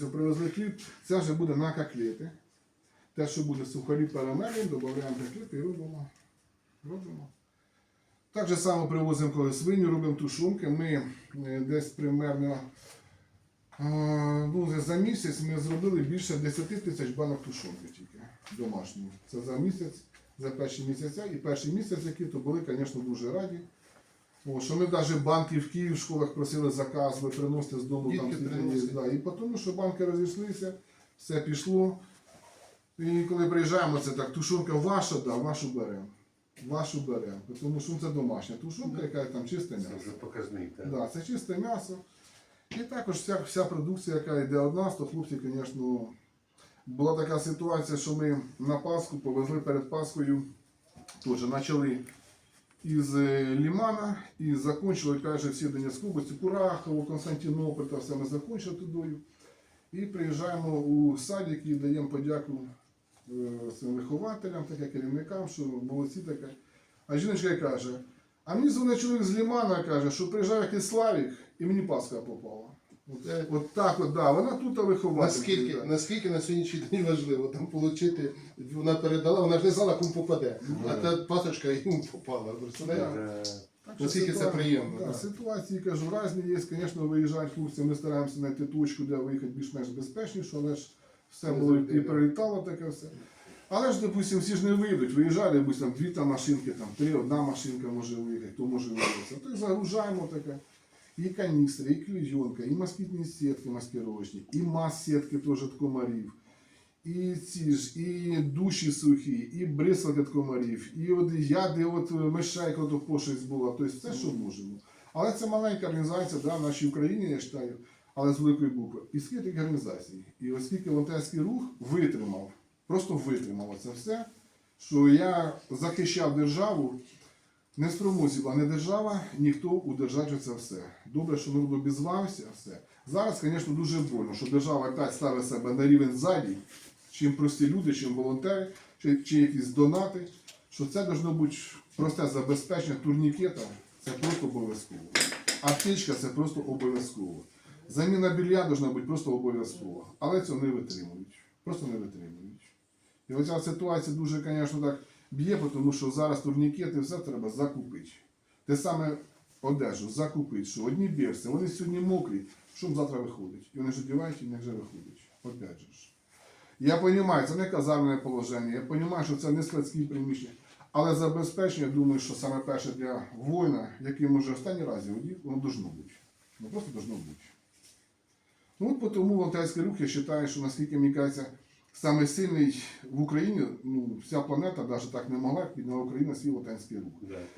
все привезли хліб, це вже буде на котлети. Те, що буде сухарі перемелені, додаємо котлети і робимо. робимо. Так же само привозимо коли свиню, робимо тушонки. Ми е, десь примерно е, ну, за місяць ми зробили більше 10 тисяч банок тушонки тільки домашньої. Це за місяць, за перші місяця. І перший місяць, які то були, звісно, дуже раді. О, що ми навіть банки в Київ в школах просили заказ, ви приносите з дому там Дітки скільки є. приносять. Да, і тому, що банки розійшлися, все пішло. І коли приїжджаємо, це так, тушонка ваша, да, вашу беремо. Вашу беремо. Тому що це домашня тушонка, яка там чисте Це м'ясо. вже показник, так? Да, це чисте м'ясо. І також вся, вся продукція, яка йде від нас, то хлопці, звісно, була така ситуація, що ми на Пасху повезли перед Пасхою, теж почали із е, Лімана і закінчили, каже, всі Донецьку області, Курахово, Константинополь, та все ми закінчили тудою. І приїжджаємо у садик і даємо подяку своїм вихователям, таке керівникам, що молодці таке. А жіночка каже, а мені дзвонить чоловік з Лімана, каже, що приїжджав якийсь Славік і мені Пасха попала. От, от так от, да, вона тут вихователь. Наскільки, да. наскільки на сьогоднішній день важливо там отримати, вона передала, вона ж не знала, кому попаде. А та пасочка йому попала. Представляєте? Так що Наскільки це приємно, Да, да. Ситуації, кажу, різні є. Звісно, виїжджають хлопці, ми стараємося знайти точку, де виїхати більш-менш безпечніше, але ж все було і прилітало таке все. Але ж, допустимо, всі ж не вийдуть. Виїжджали, допустимо, дві там машинки, там три, одна машинка може виїхати, то може виїхати. То й загружаємо таке. І каністри, і клейонка, і москітні сітки маскировочні, і мас-сітки теж від комарів. І ці ж, і душі сухі, і бризки від комарів, і от яди от коли то пошесть була. Тобто все, що можемо. Але це маленька організація, да, в нашій Україні, я вважаю, але з великої букви. І скільки таких організацій. І оскільки волонтерський рух витримав, просто витримав це все, що я захищав державу, не спромозі була не держава, ніхто удержати це все. Добре, що народ обізвався, все. Зараз, звісно, дуже больно, що держава опять ставить себе на рівень ззаді, чим прості люди, чим волонтери, чи, чи якісь донати, що це должно бути просте забезпечення турнікета, це просто обов'язково. Аптечка це просто обов'язково. Заміна білья должна бути просто обов'язково. Але цього не витримують. Просто не витримують. І оця ситуація дуже, звісно, так б'є, тому що зараз турнікети все треба закупити. Те саме одежу закупити, що одні берці, вони сьогодні мокрі, що завтра виходить. І вони ж одягають, і них вже виходить. Опять же. Я розумію, це не казармене положення, я розумію, що це не складські приміщення. Але забезпечення, я думаю, що саме перше для воїна, який може останній раз одів, воно должно бути. Ну просто должно бути. Ну, от тому волонтерський рух, я вважаю, що наскільки мені кажеться, саме сильний в Україні, ну, вся планета навіть так не могла, підняла Україна свій волонтерський рух.